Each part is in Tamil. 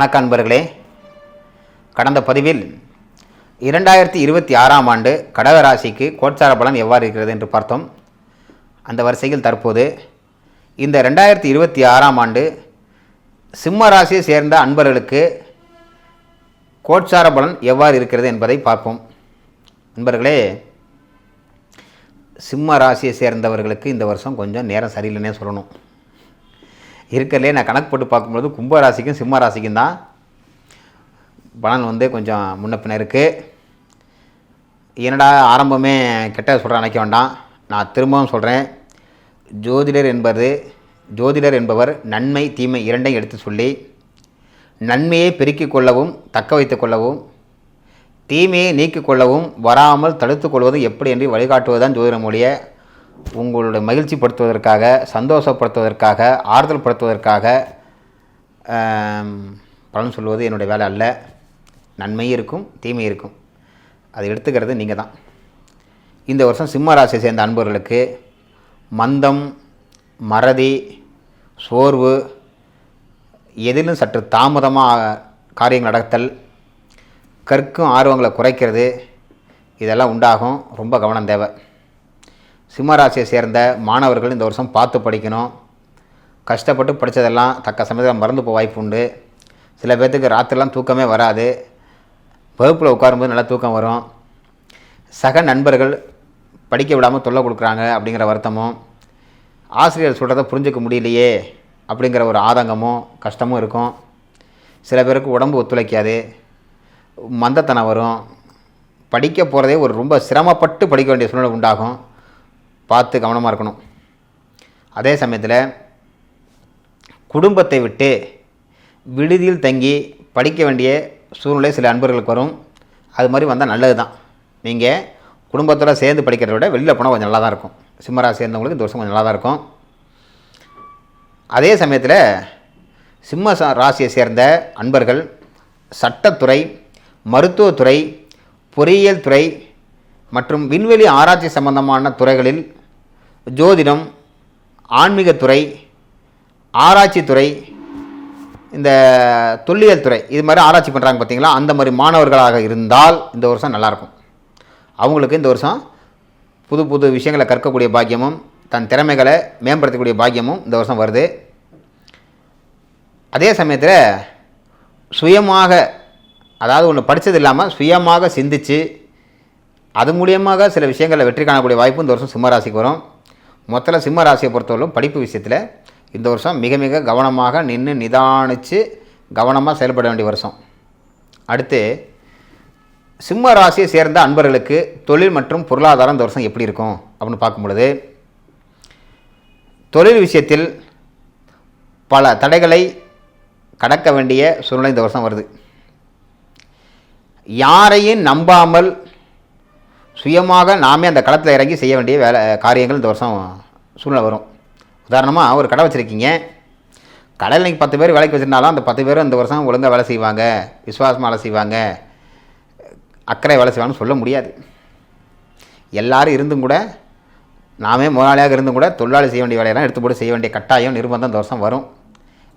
வணக்க அன்பர்களே கடந்த பதிவில் இரண்டாயிரத்தி இருபத்தி ஆறாம் ஆண்டு கடகராசிக்கு கோட்சார பலன் எவ்வாறு இருக்கிறது என்று பார்த்தோம். அந்த வரிசையில் தற்போது இந்த ரெண்டாயிரத்தி இருபத்தி ஆறாம் ஆண்டு சிம்ம ராசியை சேர்ந்த அன்பர்களுக்கு கோட்சார பலன் எவ்வாறு இருக்கிறது என்பதை பார்ப்போம். அன்பர்களே சிம்ம ராசியை சேர்ந்தவர்களுக்கு இந்த வருஷம் கொஞ்சம் நேரம் சரியில்லைன்னே சொல்லணும். இருக்கிறதுலே நான் கணக்கு போட்டு பார்க்கும்போது கும்ப ராசிக்கும் சிம்ம ராசிக்கும் தான் பலன் வந்து கொஞ்சம் முன்ன பின்ன இருக்குது என்னடா ஆரம்பமே கெட்ட சொல்கிற நினைக்க வேண்டாம். நான் திரும்பவும் சொல்கிறேன் ஜோதிடர் என்பது ஜோதிடர் என்பவர் நன்மை தீமை இரண்டையும் எடுத்து சொல்லி நன்மையை பெருக்கிக் கொள்ளவும் தக்க வைத்து கொள்ளவும் தீமையை நீக்கிக் கொள்ளவும் வராமல் தடுத்துக் கொள்வது எப்படி என்று வழிகாட்டுவதுதான் ஜோதிட மொழியை உங்களுடைய மகிழ்ச்சிப்படுத்துவதற்காக சந்தோஷப்படுத்துவதற்காக ஆறுதல் படுத்துவதற்காக பலன் சொல்வது என்னுடைய வேலை அல்ல. நன்மையும் இருக்கும் தீமை இருக்கும். அதை எடுத்துக்கிறது நீங்கள் தான். இந்த வருஷம் சிம்ம ராசியை சேர்ந்த அன்பர்களுக்கு மந்தம் மறதி சோர்வு எதிலும் சற்று தாமதமாக காரியங்கள் நடத்தல் கற்கும் ஆர்வங்களை குறைக்கிறது இதெல்லாம் உண்டாகும். ரொம்ப கவனம் தேவை. சிம்மராசியை சேர்ந்த மாணவர்கள் இந்த வருஷம் பார்த்து படிக்கணும். கஷ்டப்பட்டு படித்ததெல்லாம் தக்க சமயத்தில் மறந்து போக வாய்ப்பு உண்டு. சில பேர்த்துக்கு ராத்திரிலாம் தூக்கமே வராது. வகுப்பில் உட்காரும்போது நல்லா தூக்கம் வரும். சக நண்பர்கள் படிக்க விடாமல் தொல்லை கொடுக்குறாங்க அப்படிங்கிற வருத்தமும். ஆசிரியர் சொல்கிறத புரிஞ்சுக்க முடியலையே அப்படிங்கிற ஒரு ஆதங்கமும் கஷ்டமும் இருக்கும். சில பேருக்கு உடம்பு ஒத்துழைக்காது. மந்தத்தனம் வரும். படிக்க போகிறதே ஒரு ரொம்ப சிரமப்பட்டு படிக்க வேண்டிய சூழ்நிலை உண்டாகும். பார்த்து கவனமாக இருக்கணும். அதே சமயத்தில் குடும்பத்தை விட்டு விடுதியில் தங்கி படிக்க வேண்டிய சூழ்நிலை சில அன்பர்களுக்கு வரும். அது மாதிரி வந்தால் நல்லது தான் நீங்கள் குடும்பத்தோட சேர்ந்து படிக்கிறத விட வெளியில் போனால் கொஞ்சம் நல்லா தான் இருக்கும். சிம்மராசி சேர்ந்தவங்களுக்கு இந்த வருஷம் கொஞ்சம் நல்லா தான் இருக்கும். அதே சமயத்தில் சிம்ம ராசியை சேர்ந்த அன்பர்கள் சட்டத்துறை மருத்துவத்துறை பொறியியல் துறை மற்றும் விண்வெளி ஆராய்ச்சி சம்பந்தமான துறைகளில் ஜோதிடம் ஆன்மீகத்துறை ஆராய்ச்சித்துறை இந்த தொல்லியல் துறை இது மாதிரி ஆராய்ச்சி பண்ணுறாங்க பார்த்தீங்களா அந்த மாதிரி மாணவர்களாக இருந்தால் இந்த வருஷம் நல்லாயிருக்கும். அவங்களுக்கு இந்த வருஷம் புது புது விஷயங்களை கற்கக்கூடிய பாக்கியமும் தன் திறமைகளை மேம்படுத்தக்கூடிய பாக்கியமும் இந்த வருஷம் வருது. அதே சமயத்தில் சுயமாக அதாவது ஒன்று படித்தது இல்லாமல் சுயமாக சிந்தித்து அது மூலியமாக சில விஷயங்களில் வெற்றி காணக்கூடிய வாய்ப்பு இந்த வருஷம் சிம்மராசிக்கு வரும். மொத்தத்தில் சிம்ம ராசியை பொறுத்தவரைக்கும் படிப்பு விஷயத்தில் இந்த வருஷம் மிக மிக கவனமாக நின்று நிதானித்து கவனமாக செயல்பட வேண்டிய வருஷம். அடுத்து சிம்ம ராசியை சேர்ந்த அன்பர்களுக்கு தொழில் மற்றும் பொருளாதாரம் இந்த வருஷம் எப்படி இருக்கும் அப்படின்னு பார்க்கும் பொழுது தொழில் விஷயத்தில் பல தடைகளை கடக்க வேண்டிய சூழ்நிலை இந்த வருஷம் வருது. யாரையும் நம்பாமல் சுயமாக நாமே அந்த களத்தில் இறங்கி செய்ய வேண்டிய வேலை காரியங்கள் இந்த வருஷம் சூழ்நிலை வரும். உதாரணமாக ஒரு கடை வச்சுருக்கீங்க. கடையில் இன்றைக்கி பத்து பேர் வேலைக்கு வச்சுருந்தாலும் அந்த பத்து பேரும் இந்த வருஷம் ஒழுங்காக வேலை செய்வாங்க விசுவாசமாக வேலை செய்வாங்க அக்கறை வேலை செய்வாங்கன்னு சொல்ல முடியாது. எல்லாரும் இருந்தும் கூட நாமே முதலாளியாக இருந்தும் கூட தொழிலாளி செய்ய வேண்டிய வேலையெல்லாம் எடுத்து போட்டு செய்ய வேண்டிய கட்டாயம் நிர்பந்தம் இந்த வருஷம் வரும்.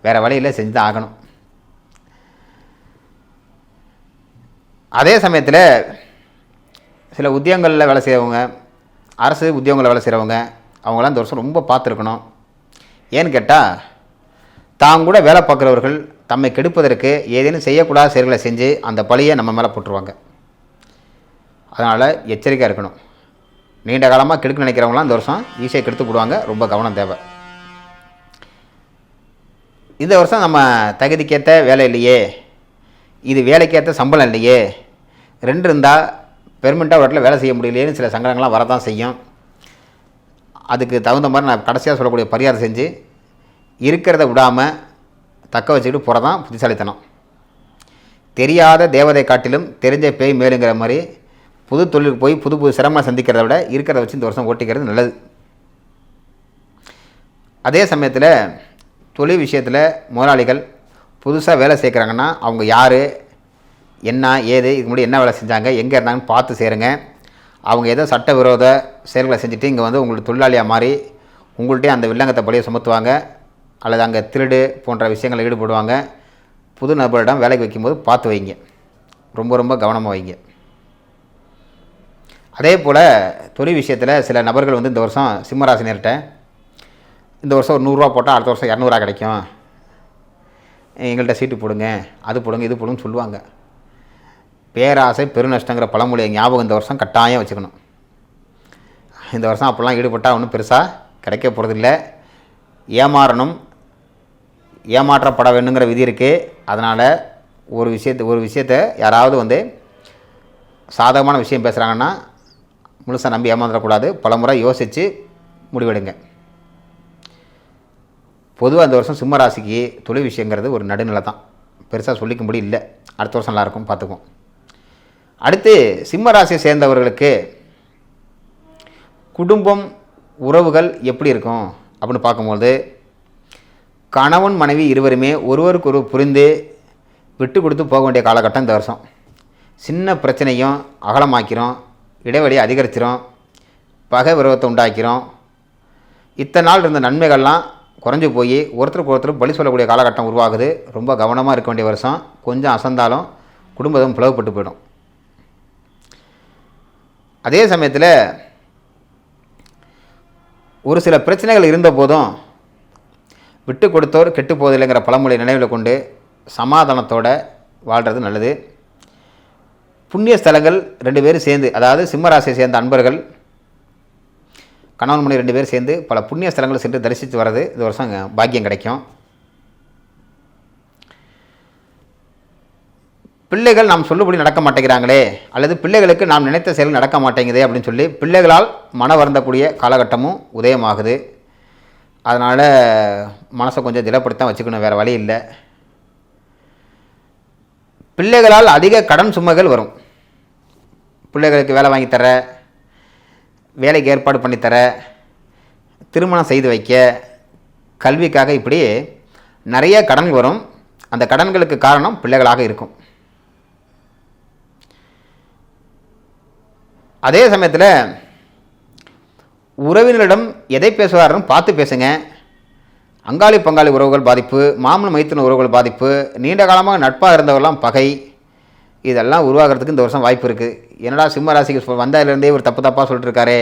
வேறு வழியில் செஞ்சு தான் ஆகணும். அதே சமயத்தில் சில உத்தியோகங்களில் வேலை செய்கிறவங்க அரசு உத்தியோகங்களில் வேலை செய்கிறவங்க அவங்களாம் இந்த வருஷம் ரொம்ப பார்த்துருக்கணும். ஏன்னு கேட்டால் தாம் கூட வேலை பார்க்குறவர்கள் தம்மை கெடுப்பதற்கு ஏதேனும் செய்யக்கூடாத செயல்களை செஞ்சு அந்த பழியை நம்ம மேலே போட்டுருவாங்க. அதனால் எச்சரிக்கையாக இருக்கணும். நீண்ட காலமாக கெடுக்க நினைக்கிறவங்களாம் இந்த வருஷம் ஈஸியாக கெடுத்து போடுவாங்க. ரொம்ப கவனம் தேவை. இந்த வருஷம் நம்ம தகுதிக்கேற்ற வேலை இல்லையே. இது வேலைக்கேற்ற சம்பளம் இல்லையே. ரெண்டு இருந்தால் பெர்மனெண்ட்டாக ஒரு இடத்துல வேலை செய்ய முடியலையேன்னு சில சங்கடங்கள்லாம் வரதான் செய்யும். அதுக்கு தகுந்த மாதிரி நான் கடைசியாக சொல்லக்கூடிய பரிகாரம் செஞ்சு இருக்கிறத விடாமல் தக்க வச்சுக்கிட்டு போகிறதான் புத்திசாலித்தனம். தெரியாத தேவதை காட்டிலும் தெரிஞ்ச பேய் மேலுங்கிற மாதிரி புது தொழிலுக்கு போய் புது புது சிரமம் சந்திக்கிறத விட இருக்கிறத வச்சு இந்த வருஷம் ஓட்டிக்கிறது நல்லது. அதே சமயத்தில் தொழில் விஷயத்தில் முதலாளிகள் புதுசாக வேலை சேர்க்குறாங்கன்னா அவங்க யார்? என்ன ஏது இதுக்கு முன்னாடி என்ன வேலை செஞ்சாங்க எங்கே இருந்தாங்கன்னு பார்த்து சேருங்க. அவங்க ஏதோ சட்டவிரோத செயல்களை செஞ்சுட்டு இங்கே வந்து உங்களுக்கு தொழிலாளியாக மாறி உங்கள்கிட்டயே அந்த வில்லங்கத்தை பழியை சுமத்துவாங்க அல்லது அங்கே திருடு போன்ற விஷயங்களில் ஈடுபடுவாங்க. புது நபரிடம் வேலைக்கு வைக்கும்போது பார்த்து வைங்க. ரொம்ப ரொம்ப கவனமாக வைங்க. அதே போல் தொழில் விஷயத்தில் சில நபர்கள் வந்து இந்த வருஷம் சிம்மராசினியர்கிட்ட இந்த வருஷம் ஒரு நூறுரூவா போட்டால் அடுத்த வருஷம் இரநூறுவா கிடைக்கும். எங்கள்கிட்ட சீட்டு போடுங்க அது போடுங்க இது போடுங்கன்னு சொல்லுவாங்க. பேராசை பெருநஷ்டங்கிற பழமொழியை ஞாபகம் இந்த வருஷம் கட்டாயம் வச்சுக்கணும். இந்த வருஷம் அப்படிலாம் ஈடுபட்டால் ஒன்றும் பெருசாக கிடைக்க போகிறதில்ல ஏமாறணும். ஏமாற்றப்பட வேணுங்கிற விதி இருக்குது அதனால் ஒரு விஷயத்தை ஒரு விஷயத்தை யாராவது வந்து சாதகமான விஷயம் பேசுகிறாங்கன்னா முழுசாக நம்பி ஏமாந்துடக்கூடாது. பலமுறை யோசித்து முடிவெடுங்க. பொதுவாக இந்த வருஷம் சிம்ம ராசிக்கு தொழில் விஷயங்கிறது ஒரு நடுநிலை தான் பெருசாக சொல்லிக்கும்படி இல்லை அடுத்த வருஷம் நல்லாயிருக்கும் பார்த்துக்குவோம். அடுத்து சிம்ம ராசியை சேர்ந்தவர்களுக்கு குடும்பம் உறவுகள் எப்படி இருக்கும் அப்படின்னு பார்க்கும்போது கணவன் மனைவி இருவருமே ஒருவருக்கு ஒரு புரிந்து விட்டு கொடுத்து போக வேண்டிய காலகட்டம் இந்த வருஷம். சின்ன பிரச்சனையும் அகலமாக்கிறோம் இடைவெளியை அதிகரிச்சிரும் பகை விரோதத்தை உண்டாக்கிறோம். இத்தனை நாள் இருந்த நன்மைகள்லாம் குறைஞ்சி போய் ஒருத்தருக்கு ஒருத்தர் பலி சொல்லக்கூடிய காலகட்டம் உருவாகுது. ரொம்ப கவனமாக இருக்க வேண்டிய வருஷம். கொஞ்சம் அசந்தாலும் குடும்பத்தும் பிளவுபட்டு போயிடும். அதே சமயத்தில் ஒரு சில பிரச்சனைகள் இருந்த போதும் விட்டு கொடுத்தோர் கெட்டு போவதில்லைங்கிற பழமொழி நினைவில் கொண்டு சமாதானத்தோடு வாழ்கிறது நல்லது. புண்ணிய ஸ்தலங்கள் ரெண்டு பேரும் சேர்ந்து அதாவது சிம்மராசியை சேர்ந்த அன்பர்கள் கணவன் மணி ரெண்டு பேரும் சேர்ந்து பல புண்ணிய ஸ்தலங்கள் சென்று தரிசித்து வர்றது இந்த வருஷம் பாக்கியம் கிடைக்கும். பிள்ளைகள் நாம் சொல்லுபடி நடக்க மாட்டேங்கிறாங்களே அல்லது பிள்ளைகளுக்கு நாம் நினைத்த செயல் நடக்க மாட்டேங்குதே அப்படின்னு சொல்லி பிள்ளைகளால் மன வருந்தக்கூடிய காலகட்டமும் உதயமாகுது. அதனால் மனசை கொஞ்சம் திடப்படுத்தான் வச்சுக்கணும் வேறு வழி இல்லை. பிள்ளைகளால் அதிக கடன் சுமைகள் வரும். பிள்ளைகளுக்கு வேலை வாங்கி தர வேலைக்கு ஏற்பாடு பண்ணித்தர திருமணம் செய்து வைக்க கல்விக்காக இப்படி நிறைய கடன் வரும். அந்த கடன்களுக்கு காரணம் பிள்ளைகளாக இருக்கும். அதே சமயத்தில் உறவினரிடம் எதை பேசுவாருன்னு பார்த்து பேசுங்க. அங்காளி பங்காளி உறவுகள் பாதிப்பு மாமன் மைத்தின உறவுகள் பாதிப்பு நீண்ட காலமாக நட்பாக இருந்தவரெல்லாம் பகை. இதெல்லாம் உருவாகிறதுக்கு இந்த வருஷம் வாய்ப்பு இருக்குது என்னடா சிம்ம ராசிக்கு வந்ததுலேருந்தே ஒரு தப்பு தப்பாக சொல்லிட்டு இருக்காரே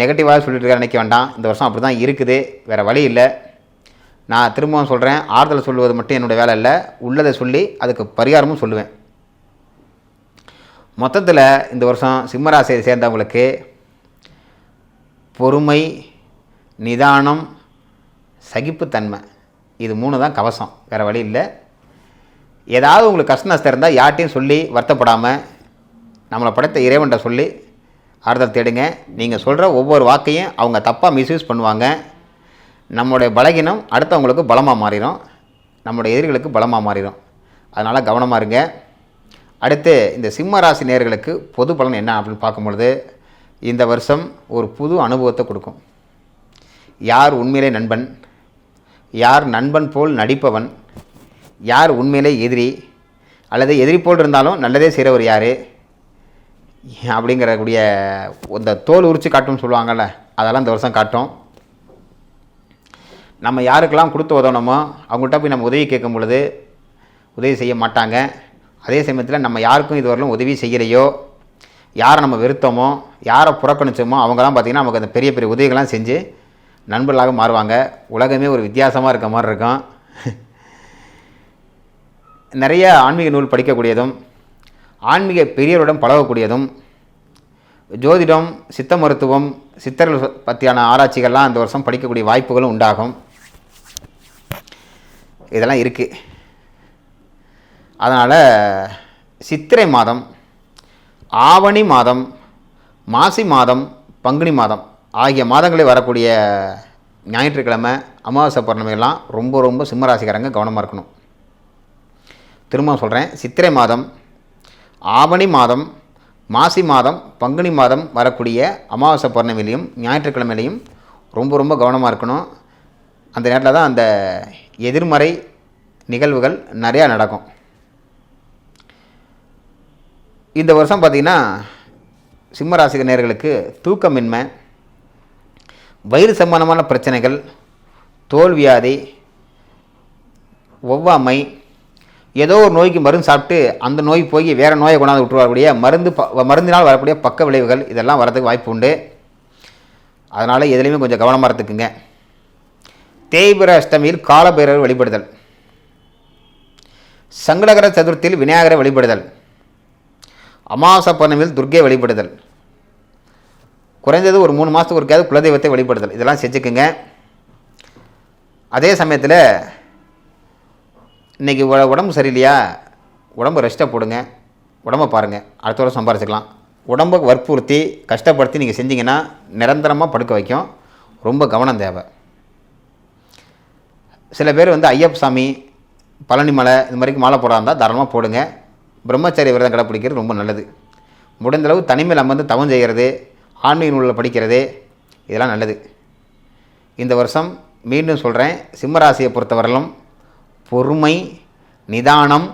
நெகட்டிவாக சொல்லிட்டுருக்காரு நினைக்க வேண்டாம். இந்த வருஷம் அப்படி தான் இருக்குது. வேறு வழி இல்லை. நான் திரும்பவும் சொல்கிறேன் ஆறுதல் சொல்லுவது மட்டும் என்னுடைய வேலை இல்லை. உள்ளதை சொல்லி அதுக்கு பரிகாரமும் சொல்லுவேன். மொத்தத்தில் இந்த வருஷம் சிம்மராசியை சேர்ந்தவங்களுக்கு பொறுமை நிதானம் சகிப்புத்தன்மை. இது மூணு தான் கவசம். வேறு வழி இல்லை. ஏதாவது உங்களுக்கு கஷ்ட நஷ்டம் இருந்தால் யார்ட்டையும் சொல்லி வருத்தப்படாமல் நம்மளை படைத்த இறைவன்கிட்ட சொல்லி ஆறுதல் தேடுங்க. நீங்கள் சொல்கிற ஒவ்வொரு வாக்கையும் அவங்க தப்பாக மிஸ்யூஸ் பண்ணுவாங்க. நம்மளுடைய பலகீனம் அடுத்தவங்களுக்கு பலமாக மாறிடும் நம்முடைய எதிரிகளுக்கு பலமாக மாறிடும் அதனால் கவனமாக இருங்க. அடுத்து இந்த சிம்ம ராசி நேர்களுக்கு பொது பலன் என்ன அப்படின்னு பார்க்கும்பொழுது இந்த வருஷம் ஒரு புது அனுபவத்தை கொடுக்கும். யார் உண்மையிலே நண்பன் யார் நண்பன் போல் நடிப்பவன் யார் உண்மையிலே எதிரி அல்லது எதிரி போல் இருந்தாலும் நல்லதே செய்கிறவர் யார் அப்படிங்கிறக்கூடிய இந்த தோல் உரிச்சு காட்டும்னு சொல்லுவாங்கள்ல அதெல்லாம் இந்த வருஷம் காட்டும். நம்ம யாருக்கெல்லாம் கொடுத்து உதவணுமோ அவங்கள்ட்ட போய் நம்ம உதவி கேட்கும் பொழுது உதவி செய்ய மாட்டாங்க. அதே சமயத்தில் நம்ம யாருக்கும் இதுவரையிலும் உதவி செய்யலையோ யாரை நம்ம வெறுத்தோமோ யாரை புறக்கணிச்சோமோ அவங்கலாம் பார்த்திங்கன்னா நமக்கு அந்த பெரிய பெரிய உதவிகள்லாம் செஞ்சு நண்பர்களாக மாறுவாங்க. உலகமே ஒரு வித்தியாசமாக இருக்க மாதிரி இருக்கும். நிறைய ஆன்மீக நூல் படிக்கக்கூடியதும் ஆன்மீக பெரியவருடன் பழகக்கூடியதும் ஜோதிடம் சித்த மருத்துவம் சித்தர்கள் பற்றியான ஆராய்ச்சிகள்லாம் அந்த வருஷம் படிக்கக்கூடிய வாய்ப்புகளும் உண்டாகும். இதெல்லாம் இருக்குது அதனால் சித்திரை மாதம் ஆவணி மாதம் மாசி மாதம் பங்குனி மாதம் ஆகிய மாதங்களில் வரக்கூடிய ஞாயிற்றுக்கிழமை அமாவாசை பௌர்ணமியெல்லாம் ரொம்ப ரொம்ப சிம்மராசிக்காரங்க கவனமாக இருக்கணும். திரும்ப சொல்கிறேன் சித்திரை மாதம் ஆவணி மாதம் மாசி மாதம் பங்குனி மாதம் வரக்கூடிய அமாவாசை பௌர்ணமிலையும் ஞாயிற்றுக்கிழமையிலையும் ரொம்ப ரொம்ப கவனமாக இருக்கணும். அந்த நேரத்தில் தான் அந்த எதிர்மறை நிகழ்வுகள் நிறையா நடக்கும். இந்த வருஷம் பார்த்திங்கன்னா சிம்மராசிக நேர்களுக்கு தூக்கமின்மை வயிறு சம்பந்தமான பிரச்சனைகள் தோல்வியாதி ஒவ்வாமை ஏதோ ஒரு நோய்க்கு மருந்து சாப்பிட்டு அந்த நோய் போய் வேறு நோயை கொண்டாந்து விட்டுருவாருடைய மருந்து ப மருந்தினால் வரக்கூடிய பக்க விளைவுகள் இதெல்லாம் வரதுக்கு வாய்ப்பு உண்டு. அதனால் எதுலேயுமே கொஞ்சம் கவனமாக இருந்துக்குங்க. தேய்பிர அஷ்டமியில் காலபைரவர் வழிபடுதல். சங்கடகர சதுர்த்தியில் விநாயகரை வழிபடுதல். அமாவாசை பௌர்ணமியில் துர்க்கை வழிபடுதல். குறைந்தது ஒரு மூணு மாதத்துக்கு ஒருக்காவது குலதெய்வத்தை வழிபடுதல். இதெல்லாம் செஞ்சுக்குங்க. அதே சமயத்தில் இன்றைக்கி உடம்பு சரியில்லையா? உடம்பு ரெஸ்ட்டை போடுங்க. உடம்பை பாருங்கள் அடுத்த வாரம் சம்பாரிச்சிக்கலாம். உடம்பை வற்புறுத்தி கஷ்டப்படுத்தி நீங்கள் செஞ்சீங்கன்னா நிரந்தரமாக படுக்க வைக்கும். ரொம்ப கவனம் தேவை. சில பேர் வந்து ஐயப்ப சாமி பழனி மலை இது மாதிரி மாலை போடுறா இருந்தால் தாராளமாக போடுங்க. பிரம்மச்சரிய விரதம் கடைப்பிடிக்கிறது ரொம்ப நல்லது. முடிந்தளவு தனிமையில் அமர்ந்து தவம் செய்கிறது ஆன்மீக நூலில் படிக்கிறது இதெல்லாம் நல்லது. இந்த வருஷம் மீண்டும் சொல்கிறேன் சிம்மராசியை பொறுத்தவரையிலும் பொறுமை நிதானம்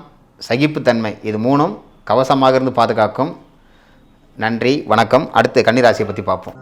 சகிப்புத்தன்மை இது மூணும் கவசமாக இருந்து பாதுகாக்கும். நன்றி வணக்கம். அடுத்து கன்னிராசியை பற்றி பார்ப்போம்.